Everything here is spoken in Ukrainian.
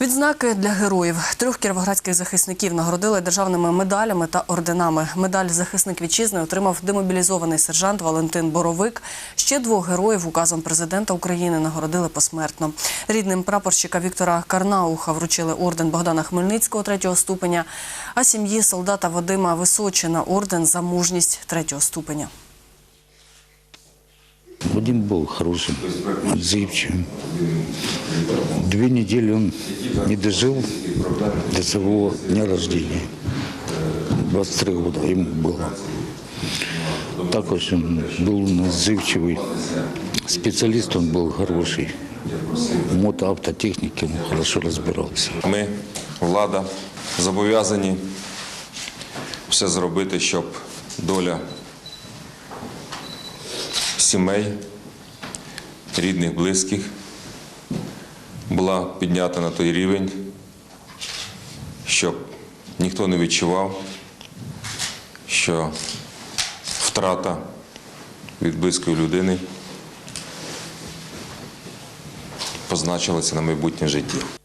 Відзнаки для героїв трьох кіровоградських захисників нагородили державними медалями та орденами. Медаль захисник вітчизни отримав демобілізований сержант Валентин Боровик. Ще двох героїв указом президента України нагородили посмертно. Рідним прапорщика Віктора Карнауха вручили орден Богдана Хмельницького третього ступеня, а сім'ї солдата Вадима Височина орден за мужність третього ступеня. Вадим был хорошим, отзывчивым. Две недели он не дожил до своего дня рождения. 23 года ему было. Також он был отзывчивый. Специалист он был хороший. В мотоавтотехнике он хорошо разбирался. Ми, влада, зобов'язані все зробити, щоб доля сімей, рідних, близьких була піднята на той рівень, щоб ніхто не відчував, що втрата від близької людини позначилася на майбутнє життя.